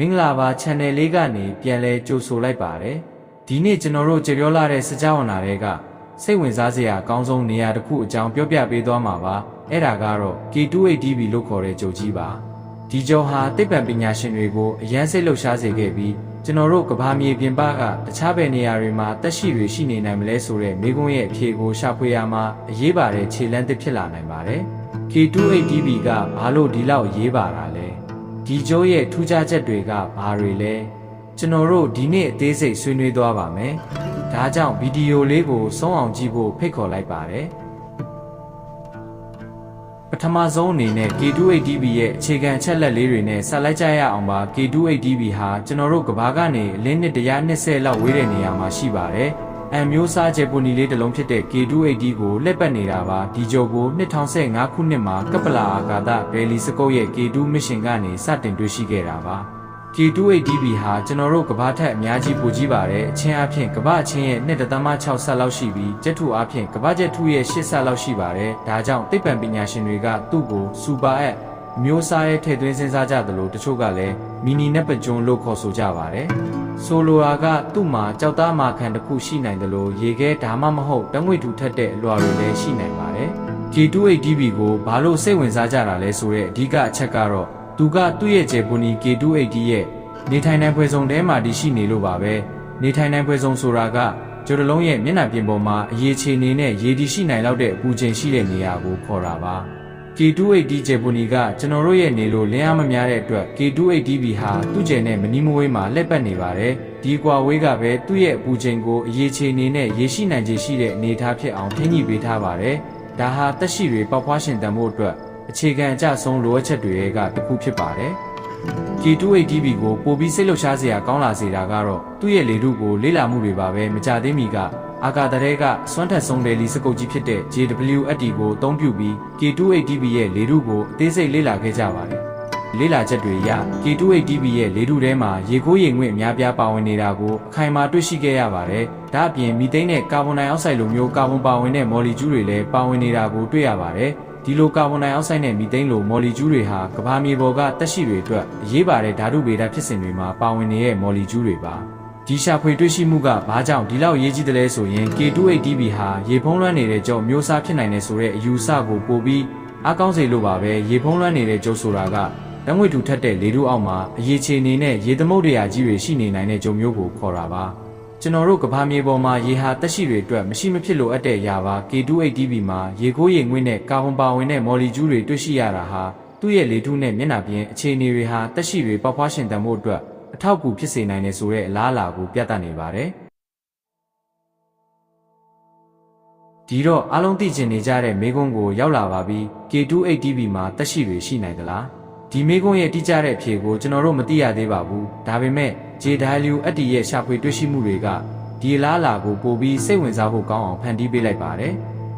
မင်္ဂလာပါ channel လေးကနေပြန်လဲကြိုဆိုလိုက်ပါတယ်ဒီနေ့ကျွန်တော်တို့ကြပြောလာတဲ့စကြဝဠာတွေကစိတ်ဝင်စားစရာအကောင်းဆုံးနေရာတစ်ခုအကြောင်းပြောပြပေးသွားမှာပါအဲ့ဒါကတော့ K28DB လို့ခေါ်တဲ့ကြုံကြီးပါဒီကြုံဟာသိပ္ပံပညာရှင်တွေကိုအရန်စိတ်လှုပ်ရှားစေခဲ့ပြီးကျွန်တော်တို့ကဘာမြေပြင်ပကတခြားဘယ်နေရာတွေမှာတက်ရှိတွေရှိနေနိုင်မလဲဆိုတဲ့မိကွန်းရဲ့အဖြေကိုရှာဖွေရမှာအရေးပါတဲ့ခြေလှမ်းသစ်ဖြစ်လာနိုင်ပါတယ် K28DB ကဘာလို့ဒီလောက်အရေးပါတာလဲ ဒီကျိုးရဲ့ထူးခြားချက်တွေကဘာတွေလဲကျွန်တော်တို့ဒီနေ့အသေးစိတ်ဆွေးနွေးသွားပါမယ်ဒါကြောင့်ဗီဒီယိုလေးကိုဆုံးအောင်ကြည့်ဖို့ဖိတ်ခေါ်လိုက်ပါတယ်ပထမဆုံးအနေနဲ့ K28DB ရဲ့အခြေခံအချက်လက်လေးတွေနဲ့ဆက်လိုက်ကြရအောင်ပါ K28DB ဟာကျွန်တော်တို့ကဘာကနေအလင်းနှစ်120လောက်ဝေးတဲ့နေရာမှာရှိပါတယ် အမ်မျိုးစားဂျပနီလေးတစ်လုံးဖြစ်တဲ့ K28D ကိုလက်ပတ်နေတာပါဒီဂျိုကို2015ခုနှစ်မှာကပ္ပလာအာကာသဘယ်လီစကုတ်ရဲ့ K2 mission ကနေစတင်တွေ့ရှိခဲ့တာပါ K28DB ဟာကျွန်တော်တို့ကဘာထက်အများကြီးပိုကြီးပါတယ်အချင်းအဖြစ်ကဘာအချင်းရဲ့2.6ဆက်လောက်ရှိပြီးဂျက်ထုအဖြစ်ကဘာဂျက်ထုရဲ့8ဆက်လောက်ရှိပါတယ်ဒါကြောင့်သိပ္ပံပညာရှင်တွေကသူ့ကိုစူပါအက်မျိုးစားရဲ့ထည့်သွင်းစဉ်းစားကြသလိုတချို့ကလည်းမီနီနက်ပကျွန်းလို့ခေါ်ဆိုကြပါတယ် ဆိုလိုရာကသူ့မှာကြောက်သားမာခံတစ်ခုရှိနိုင်တယ်လို့ရေခဲဒါမှမဟုတ်တငွေထူထက်တဲ့အလွှာတွေလည်းရှိနိုင်ပါတယ် K28DB ကိုဘာလို့စိတ်ဝင်စားကြတာလဲဆိုတဲ့အဓိကအချက်ကတော့သူကသူ့ရဲ့ဂျေပူနီ K28D ရဲ့နေထိုင်နိုင်ဖွဲ့စုံထဲမှာတည်ရှိနေလို့ပါပဲနေထိုင်နိုင်ဖွဲ့စုံဆိုတာကကျိုးတလုံးရဲ့မျက်နှာပြင်ပေါ်မှာအရေးချေနေနဲ့ရေဒီရှိနိုင်လောက်တဲ့အပူချိန်ရှိတဲ့နေရာကိုခေါ်တာပါ K28D ဂျေပူနီကကျွန်တော်တို့ရဲ့နေလို့လင်းအားမများတဲ့အတွက် K28DB ဟာသူ့ကျယ်နဲ့မနီမဝေးမှာလက်ပတ်နေပါတယ်ဒီကွာဝေးကပဲသူ့ရဲ့အပူချိန်ကိုအရေးချေနေနဲ့ရေရှိနိုင်ခြေရှိတဲ့အနေအထားဖြစ်အောင်ထိန်းညှိပေးထားပါတယ်ဒါဟာတက်ရှိတွေပေါက်ဖွားရှင်တန်ဖို့အတွက်အခြေခံအကျဆုံးလိုအပ်ချက်တွေကတစ်ခုဖြစ်ပါတယ် K28DB ကိုပိုပြီးစိတ်လှုပ်ရှားစရာကောင်းလာစေတာကတော့သူ့ရဲ့လေထုကိုလေ့လာမှုတွေပါပဲမကြသေးမီက အာကာသတွေကစွမ်းထက်ဆုံးတယ်လီစကုတ်ကြီးဖြစ်တဲ့ JWST ကိုအသုံးပြုပြီး K28DB ရဲ့လေထုကိုအသေးစိတ်လေ့လာခဲ့ကြပါတယ်။လေ့လာချက်တွေအရ K28DB ရဲ့လေထုထဲမှာရေခိုးရေငွေ့အများပြားပါဝင်နေတာကိုအခိုင်အမာတွေ့ရှိခဲ့ရပါတယ်။ဒါ့အပြင်မီသိန်းနဲ့ကာဗွန်ဒိုင်အောက်ဆိုက်လိုမျိုးကာဗွန်ပါဝင်တဲ့မော်လီကျူးတွေလည်းပါဝင်နေတာကိုတွေ့ရပါတယ်။ဒီလိုကာဗွန်ဒိုင်အောက်ဆိုက်နဲ့မီသိန်းလိုမော်လီကျူးတွေဟာကမ္ဘာမြေပေါ်ကတက်ရှိတွေအတွက်အရေးပါတဲ့ဓာတုဗေဒဖြစ်စဉ်တွေမှာပါဝင်နေတဲ့မော်လီကျူးတွေပါ ဒီရှာဖွေတွေ့ရှိမှုကဘာကြောင့်ဒီလောက်ရေးကြီးတယ်လဲဆိုရင် K28DB ဟာရေဖုံးလွှမ်းနေတဲ့ကြောမျိုးစားဖြစ်နိုင်တယ်ဆိုတဲ့အယူအဆကိုပို့ပြီးအကောင်းစေလို့ပါပဲရေဖုံးလွှမ်းနေတဲ့ကျုပ်ဆိုတာကတငွေထူထက်တဲ့လေထုအောက်မှာအရေးချေနေနဲ့ရေသမုတ်တရားကြီးတွေရှိနေနိုင်တဲ့ဂျုံမျိုးကိုခေါ်တာပါကျွန်တော်တို့ကဘာမြေပေါ်မှာရေဟာတက်ရှိတွေအတွက်မရှိမဖြစ်လိုအပ်တဲ့အရာပါ K28DB မှာရေခိုးရေငွေ့နဲ့ကာဗွန်ပါဝင်တဲ့မော်လီကျူးတွေတွေ့ရှိရတာဟာသူ့ရဲ့လေထုနဲ့မျက်နှာပြင်အခြေအနေတွေဟာတက်ရှိတွေပေါက်ဖွားရှင်တန်ဖို့အတွက် အထောက်အကူဖြစ်စေနိုင်တယ်ဆိုတဲ့အလားအလာကိုပြသနေပါတယ်ဒီတော့အားလုံးသိကျင်နေကြတဲ့မေကွန်းကိုရောက်လာပါပြီ K28DB မှာတက်ရှိတွေရှိနိုင်သလားဒီမေကွန်းရဲ့တိကျတဲ့အဖြေကိုကျွန်တော်တို့မသိရသေးပါဘူးဒါပေမဲ့ JW အတ္တီရဲ့ရှာဖွေတွေ့ရှိမှုတွေကဒီအလားအလာကိုပိုပြီးစိတ်ဝင်စားဖို့ကောင်းအောင်ဖန်တီးပေးလိုက်ပါတယ်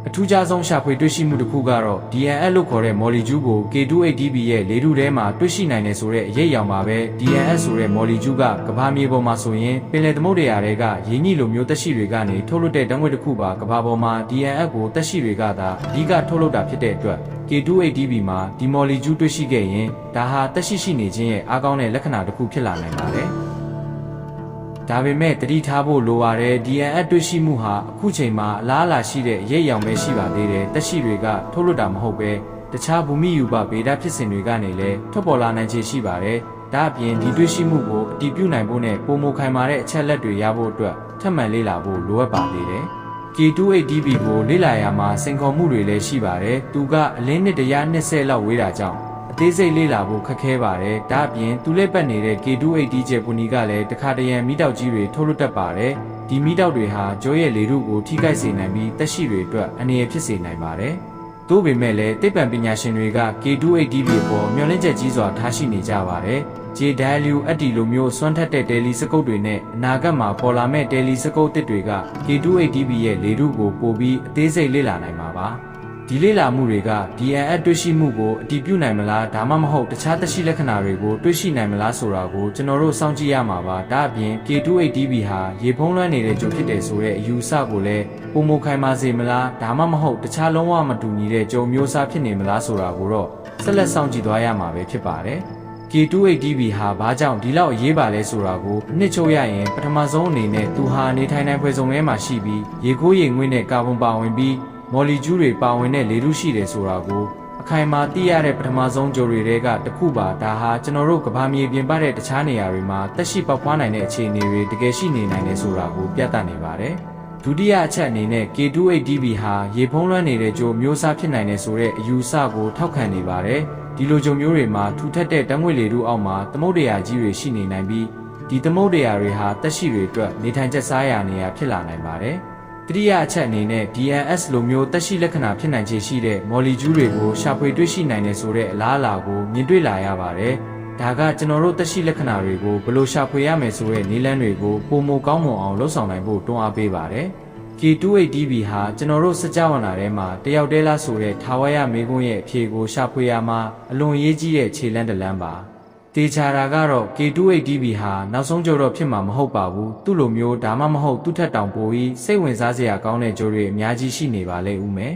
အထူးခြားဆုံးရှာဖွေတွေ့ရှိမှုတစ်ခုကတော့ DNS လို့ခေါ်တဲ့ molecule ကို K28DB ရဲ့လေထုထဲမှာတွေ့ရှိနိုင်တယ်ဆိုတဲ့အရေးအယောင်ပါပဲ DNS ဆိုတဲ့ molecule ကကမ္ဘာမြေပေါ်မှာဆိုရင်ပင်လယ်သမုဒ္ဒရာတွေကရင်းနှီးလိုမျိုးသက်ရှိတွေကနေထုတ်လွှတ်တဲ့တံငွေတစ်ခုပါကမ္ဘာပေါ်မှာ DNS ကိုသက်ရှိတွေကသာအဓိကထုတ်လွှတ်တာဖြစ်တဲ့အတွက် K28DB မှာဒီ molecule တွေ့ရှိခဲ့ရင်ဒါဟာသက်ရှိရှိနေခြင်းရဲ့အားကောင်းတဲ့လက္ခဏာတစ်ခုဖြစ်လာနိုင်ပါတယ် ဒါပေမဲ့တတိထားဖို့လိုပါတယ် DNS တွေ့ရှိမှုဟာအခုချိန်မှာအလားအလာရှိတဲ့အရေးအယောင်ပဲရှိပါသေးတယ်တက်ရှိတွေကထုတ်လွှတ်တာမဟုတ်ပဲတခြားဘူမိယူပဗေဒဖြစ်စဉ်တွေကနေလည်းထွက်ပေါ်လာနိုင်ခြေရှိပါတယ်ဒါအပြင်ဒီတွေ့ရှိမှုကိုအတည်ပြုနိုင်ဖို့နဲ့ပုံမခိုင်မာတဲ့အချက်လက်တွေရဖို့အတွက်ထပ်မံလေ့လာဖို့လိုအပ်ပါသေးတယ် K28DB ကိုလေ့လာရမှာစိန်ခေါ်မှုတွေလည်းရှိပါတယ်သူကအလင်းနှစ်120လောက်ဝေးတာကြောင့်အ သေးစိတ်လေ့လာဖို့ခက်ခဲပါတယ်။ဒါအပြင်သူလက်ပတ်နေတဲ့ K28D ဂျပူနီကလည်းတခါတရံမိတောက်ကြီးတွေထုတ်လွှတ်တတ်ပါတယ်။ဒီမိတောက်တွေဟာကျိုးရဲ့လေထုကိုထိခိုက်စေနိုင်ပြီးတက်ရှိတွေအတွက်အနေရဖြစ်စေနိုင်ပါတယ်။သို့ပေမဲ့လည်းသိပ္ပံပညာရှင်တွေက K28DB ပေါ်မျှော်လင့်ချက်ကြီးစွာထားရှိနေကြပါတယ်။ JW အတ္တီလိုမျိုးစွမ်းထက်တဲ့တယ်လီစကုတ်တွေနဲ့အနာဂတ်မှာပေါ်လာမဲ့တယ်လီစကုတ်တစ်တွေက K28DB ရဲ့လေထုကိုပိုပြီးအသေးစိတ်လေ့လာနိုင်မှာပါ။ ဒီလေ့လာမှုတွေက DNS တွေ့ရှိမှုကိုအတည်ပြုနိုင်မလားဒါမှမဟုတ်တခြားသက်ရှိလက္ခဏာတွေကိုတွေ့ရှိနိုင်မလားဆိုတာကိုကျွန်တော်တို့စောင့်ကြည့်ရမှာပါဒါအပြင် K28DB ဟာရေဖုံးလွှမ်းနေတဲ့ကြုံဖြစ်တယ်ဆိုတဲ့အယူအဆကိုလည်းပုံမခိုင်မာစေမလားဒါမှမဟုတ်တခြားလုံးဝမတူညီတဲ့ကြုံမျိုးစားဖြစ်နေမလားဆိုတာကိုတော့ဆက်လက်စောင့်ကြည့်သွားရမှာပဲဖြစ်ပါတယ် K28DB ဟာဘာကြောင့်ဒီလောက်အရေးပါလဲဆိုတာကိုအနှစ်ချုပ်ရရင်ပထမဆုံးအနေနဲ့သူဟာနေထိုင်နိုင်ဖွယ်စုံထဲမှာရှိပြီးရေခိုးရေငွေ့နဲ့ကာဗွန်ပါဝင်ပြီး မော်လီကျူးတွေပါဝင်တဲ့လေထုရှိတယ်ဆိုတာကိုအခိုင်အမာသိရတဲ့ပထမဆုံးကြိုတွေကတစ်ခုပါဒါဟာကျွန်တော်တို့ကဘာမြေပြင်ပတဲ့တခြားနေရာတွေမှာတက်ရှိပေါက်ဖွားနိုင်တဲ့အခြေအနေတွေတကယ်ရှိနေနိုင်တယ်ဆိုတာကိုပြသနေပါတယ်။ဒုတိယအချက်အနေနဲ့ K28DB ဟာရေဖုံးလွှမ်းနေတဲ့ကြိုမျိုးစားဖြစ်နိုင်တယ်ဆိုတဲ့အယူအဆကိုထောက်ခံနေပါတယ်။ဒီလိုကြိုမျိုးတွေမှာထူထပ်တဲ့တံငွေလေထုအောက်မှာသမုဒ္ဒရာကြီးတွေရှိနေနိုင်ပြီးဒီသမုဒ္ဒရာတွေဟာတက်ရှိတွေအတွက်နေထိုင်ကျစားရာနေရာဖြစ်လာနိုင်ပါတယ်။ တတိယအချက်အနေနဲ့ DNS လိုမျိုးတက်ရှိလက္ခဏာဖြစ်နိုင်ခြေရှိတဲ့မော်လီကျူးတွေကိုရှာဖွေတွေ့ရှိနိုင်တယ်ဆိုတဲ့အလားအလာကိုမြင်တွေ့လာရပါတယ်။ဒါကကျွန်တော်တို့တက်ရှိလက္ခဏာတွေကိုဘယ်လိုရှာဖွေရမယ်ဆိုတဲ့နည်းလမ်းတွေကိုပုံမကောင်းမွန်အောင်လှုပ်ဆောင်နိုင်ဖို့တွန်းအားပေးပါတယ်။ K28DB ဟာကျွန်တော်တို့စကြဝဠာထဲမှာတယောက်တည်းလားဆိုတဲ့ထာဝရမေကွန်းရဲ့အဖြေကိုရှာဖွေရမှာအလွန်အရေးကြီးတဲ့ခြေလှမ်းတစ်လမ်းပါ တေချာတာကတော့ K28DB ဟာနောက်ဆုံးကြတော့ဖြစ်မှာမဟုတ်ပါဘူးသူ့လိုမျိုးဒါမှမဟုတ်သူ့ထက်တောင်ပိုပြီးစိတ်ဝင်စားစရာကောင်းတဲ့ကြိုးတွေအများကြီးရှိနေပါလေဦးမယ်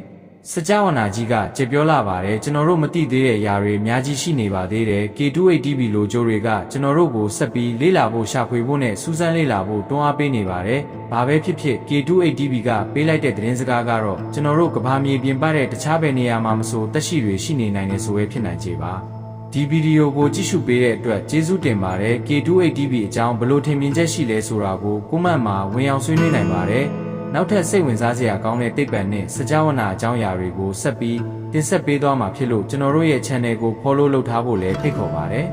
စကြဝဠာကြီးကကြပြောလာပါတယ်ကျွန်တော်တို့မသိသေးတဲ့အရာတွေအများကြီးရှိနေပါသေးတယ် K28DB လိုကြိုးတွေကကျွန်တော်တို့ကိုဆက်ပြီးလေ့လာဖို့ရှာဖွေဖို့နဲ့စူးစမ်းလေ့လာဖို့တွန်းအားပေးနေပါတယ်ဘာပဲဖြစ်ဖြစ် K28DB ကပေးလိုက်တဲ့သတင်းစကားကတော့ကျွန်တော်တို့ကဘာမြေပြင်ပတဲ့တခြားဘယ်နေရာမှာမဆိုတက်ရှိတွေရှိနေနိုင်တယ်ဆိုပဲဖြစ်နိုင်ခြေပါ ဒီဗီဒီယိုကိုကြည့်ရှုပေးတဲ့အတွက်ကျေးဇူးတင်ပါတယ် K28DB အကြောင်းဘလို့ထင်မြင်ချက်ရှိလဲဆိုတာကိုကွန်မန့်မှာဝင်အောင်ဆွေးနွေးနိုင်ပါတယ်နောက်ထပ်စိတ်ဝင်စားစရာကောင်းတဲ့တိတ်ပံနဲ့စကြဝဠာအကြောင်းအရာတွေကိုဆက်ပြီးတင်ဆက်ပေးသွားမှာဖြစ်လို့ကျွန်တော်တို့ရဲ့ channel ကို follow လုပ်ထားဖို့လည်းဖိတ်ခေါ်ပါတယ်